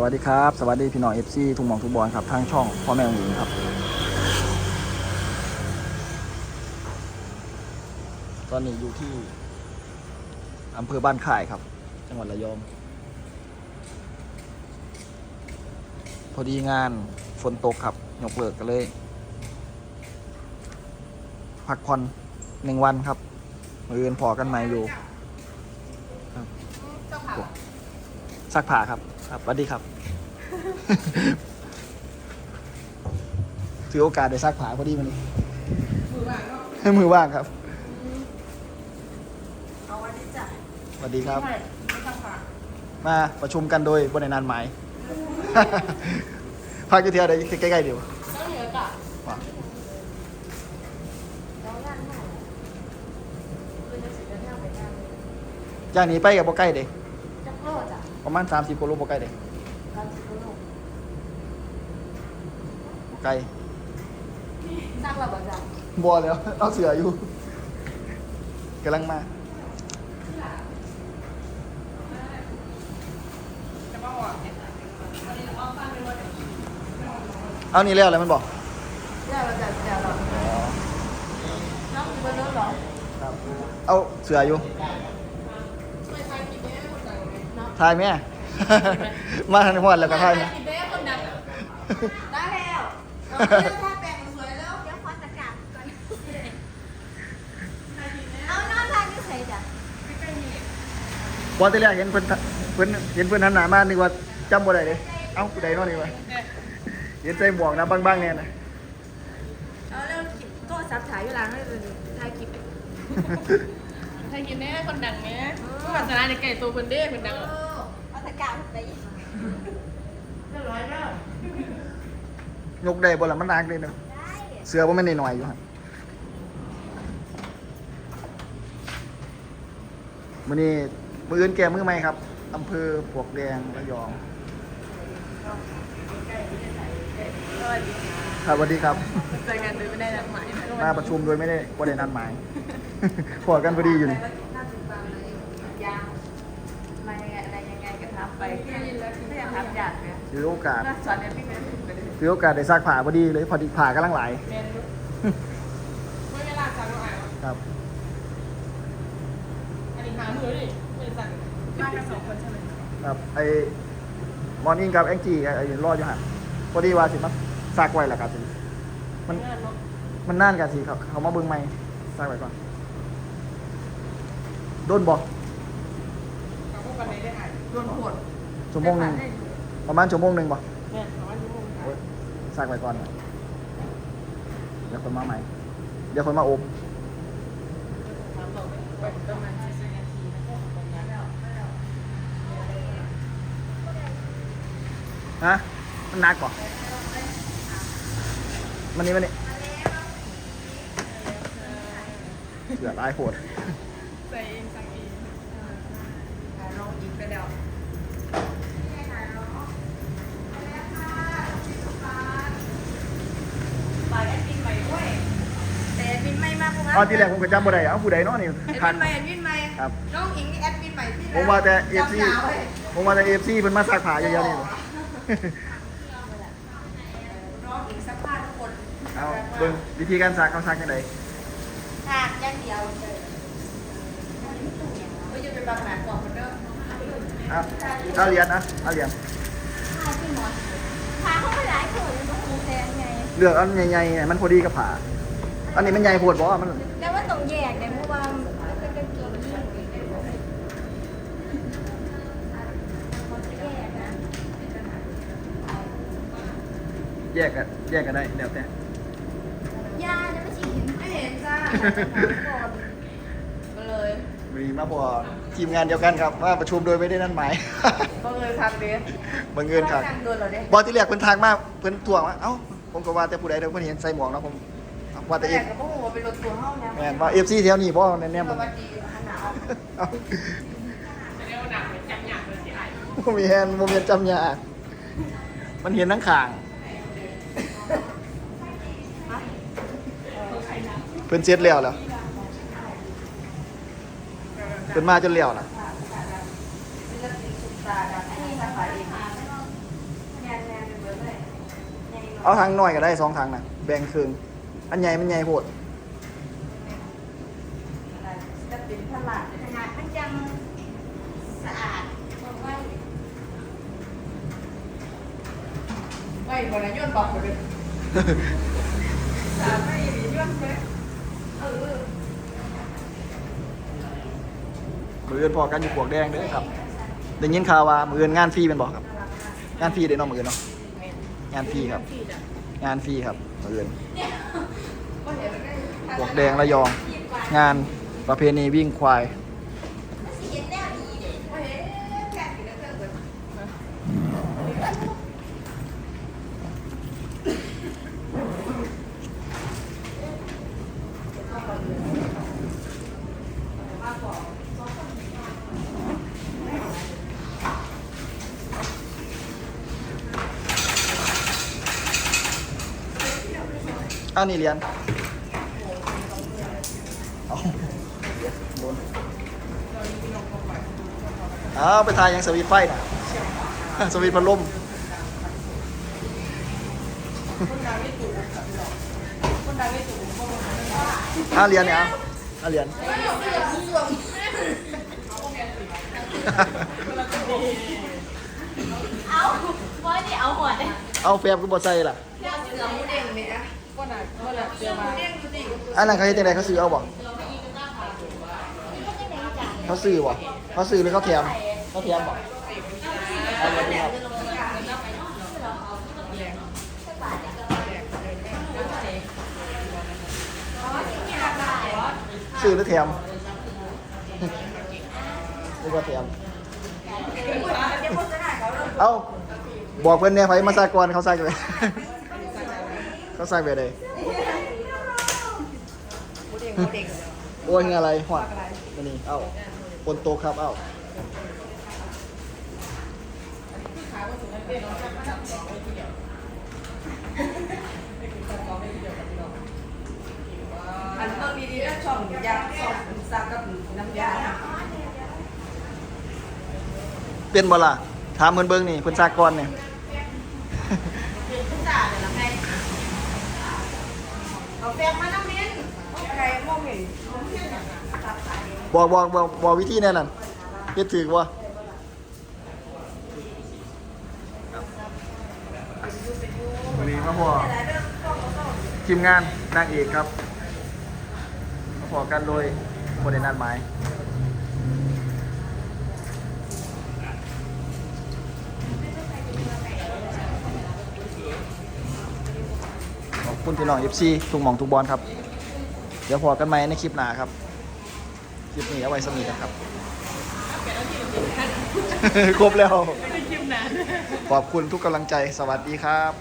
สวัสดีครับ สวัสดีพี่น้องเอฟซีทุกหมองทุกบอลครับทางช่องพ่อแม่หญิงครับ ตอนนี้อยู่ที่อำเภอบ้านข่ายครับ จังหวัดระยอง พอดีงานฝนตกครับยกเลิกกันเลย พักผ่อนหนึ่งวันครับมืออื่นพอกันใหม่อยู่ซักผ้าครับ ครับสวัสดีครับ ถือโอกาสได้ซักผ้าพอดีมันนี้มือว่างเนาะมือว่างครับเอาวันนี้จ้ะสวัสดีครับ ไม่ไม่ต้องฝากมาประชุมกันโดยบนในนานหมายพักอยู่เที่ยวใดใกล้ๆเดียวต้องเหนือกะว่ะแล้วงานใหม่คือจะสิเดินทางไปงานจากนี้ไปกับบ่ใกล้เด้จักรโลจ้ะ ประมาณ30กิโลบ่ใกล้เด้การสิบโลบ่ไกลสร้างระเบิดจ้ะบ่แล้วเอาเสืออยู่กำลังมาจะมาบอกเอานี่แล้วอะไรมันบอกเดี๋ยวเราจะเดี๋ยวเราน้องมีเบอร์โน้ตหรอครับเอาเสืออยู่ ไม่ใช่กินแม่คนดังไหมเนาะ ทายแม่ มาทางจังหวัดแล้วก็ทายแม่กินแม่คนดังได้แล้วเราเลือกท่าแปลงสวยแล้ว เดี๋ยวขอตะกราบก่อน เอานอนทานอยู่ไสจ้ะบอลที่แรกเห็นเพิ่นทะเพิ่นเห็นเพิ่นหันหน้ามานึกว่าจำบ่ได้เลยเอ้าผู้ใดเนาะนี่วะเห็นใส่หมวกนะบางๆเนี่ยนะ เอาเรื่องคลิปโทรศัพท์ถ่ายเวลาให้เป็นถ่ายคลิปถ่ายคลิปแม่คนดังแม่ผู้พัฒนาในไก่ตัวคนเด้คนดังเออเอาตะ กราบไปเรียบร้อยแล้วยกได้บ่ล่ะมันหนักเลยเนาะได้เสือบ่แม่นน้อยๆอยู่ฮะมื้อนี้มื้ออื่นแก่มื้อใหม่ครับอำเภอปลวกแดงระยองสวัสดีค่ะครับสวัสดีครับเจอกันโดยไม่ได้นัดหมายมาประชุมโดยไม่ได้บ่ได้นัดหมายพอกันพอดีอยู่นี่ น่าติดตามเลยยางมายังไงอะไรยังไงก็ทำ ไปที่ยินแล้วที่ยังทำอยากเนี่ยถือโอกาสน่าสอนเนี่ยพี่แม่ถึงไปเลยถือโอกาสได้ซักผ้าพอดีเลยพอดีผ้ากำลังไหลายเรียนรู้ไม่เวลาสั่งเราอ่านครับ อันนี้หามือดิมือสั่งมากันสองคนใช่ไหมครับไอ้มอร์นิ่งกับแองจี้ไอ้รออยู่หันพอดีว่าสิมาซักไว้แหละครับสิมันงานเนาะมันน่านกันสิเขาเขามาเบิ่งใหม่ซักไว้ก่อนโดนบอกเขาพูดกันในได้อ่านโดนโหด ชั่วโมงหนึ่งประมาณชั่วโมงหนึ่งบ่เนี่ยประมาณชั่วโมงโอ้ยซักไว้ก่อน เดี๋ยวคนมาใหม่ เดี๋ยวคนมาอบถามต่อไปประมาณสี่นาทีนะตรงนั้นแล้วฮะมันหนักกว่ามันนี่มันนี่เสือลายโหด ใส่เองสั่งเองลองอีกไปแล้ว ฝากแอดมินใหม่ด้วยแต่แอด มินใหม่มากพวกนั้นอ๋อที่แรกผมก็จำบ่ได้เอ้าผู้ใดเนาะนี่แอดทัมินนใหม่แอดมินใหม่ครับ น้องอิงนี่แอดมินใหม่พี่ผมว่าแต่เอฟซีจำยาวเลยผมว่าแต่เอฟซีเพิ่นมาซักผ้าเยอะๆนี่ น้องอิงสักผ้าทุกคนเอาเบิ่งวิธีการซักเขาซักยังไงทานอย่างเดียวเลยก็จะเป็นบางหนาก่อนคนเดิมเอาเอาเหรียญนะเอาเหรียญทานที่หมอนทานเข้าไปหลายคนเลยต้องคูแทนไงเลือกอันใหญ่ๆให้มันพอดีกับผ้า อันนี้มันใหญ่โพดบ่มันแต่ว่าต้องแยกแต่เพราะว่ามันเป็นกางเกงยีนแยกนะแยกกันแยกกันได้แล้วแต่ ยาจะไม่ฉีดไม่เห็นจ้าก็เลยมีมาพอทีมงานเดียวกันครับมาประชุมโดยไม่ได้นัดหมาย ก็เลยทางเดสบังเอิญครับโดนเหรอเนี่ยบอที่แรกเพิ่นทางมาเพิ่นทวงว่าเอ้าผมก็ว่าแต่ผู้ใดเด้อเพิ่นเห็นใส่หมวกเนาะผม ว่าแต่เอแต่ฟก็บอกว่าเป็นรถตัวห้องเนี่ยแม่นว่า FC แถวนี้บ่แน่ๆสมันวัสดีขนาดเอ้าจะเรียกว่าหนักเป็นจำหยาบเลยสิไอ้บ่มีแฮนบ่มีจำยากมันเห็นทั้งข้างเพิ่นเสร็จแล้วแล้วเพิ่นมาจนแล้วล่ะศิลปินสุดตาดังอันนี้สาขาเองเอาทางน้อยก็ได้สองทางนะแบ่งครึ่ง อันใหญ่มันใหญ่โพดจะเป็นพลังขนาดมันจังสะอาดบอกว่าไม่บนย้อนบอกเลยสามไม่ย้อนเลยเออมืออื่นพอกันอยู่ปลวกแดงเด้อครับได้ยินข่าวว่ามืออื่นงานฟรีเป็นบอกครับ งานฟรีเด้อเนาะมืออื่นเนาะงานฟรีครับ งานฟรีครับมืออื่น ปลวกแดงระยอง งานประเพณีวิ่งควาย สิเห็นแนวดีเด้ อ้าวนี่เรียนเอาโดนอ้าวไปทายยังสวีทไฟน่ะสวีทพัดลมคนดังไม่ถูกคนดังไม่ถูกอ้าวเรียนเนี่ยอ้าวเรียนเอาบอยนี่เอาหมดเลยเอาแฟบก็บ่ใส่ล่ะเสือมูเด้งเนี่ย คนดังคนดังเสือมาเด้งดูดิอันนั้นเขาเฮ็ดจังไดเขาซื้อเอาบ่เขาซื้อบ่เขาซื้อหรือเขาแถมเขาแถมบ่เอาเลยครับซื้อหรือแถมหรือว่าแถมเอ้าบอกเพิ่นเนี่ยไผมาสากรเขาใส่ไป เขาใส่ไปเลยมูเด้งมูเด้งโอ้ยอะไรหอดอันนี้เอ้าบนโต๊ะครับเอ้าอันเพิ่มดีๆแล้วช่องยาช่องซักกับน้ำยาเป็นบ่ล่ะถามเพิ่นเบิ่งนี่เพิ่นซากรเนี่ย เอาแป้งมาน้ำเม้นใครมองเห็นบอกบอกบอกบอกวิธีแน่นั่นเฮ็ดถือว่าวันนี้มาพอทีมงานนางเอกครับมาพอกันโดยคนในนัดหมายขอบ คุณพี่น้อง FC ทุกหม่องทุกบอลครับ เดี๋ยวพอกันไหมในคลิปหน้าครับ คลิปนี้เอาไว้สมีกันครับ ครบแล้ว ขอบคุณทุกกำลังใจสวัสดีครับ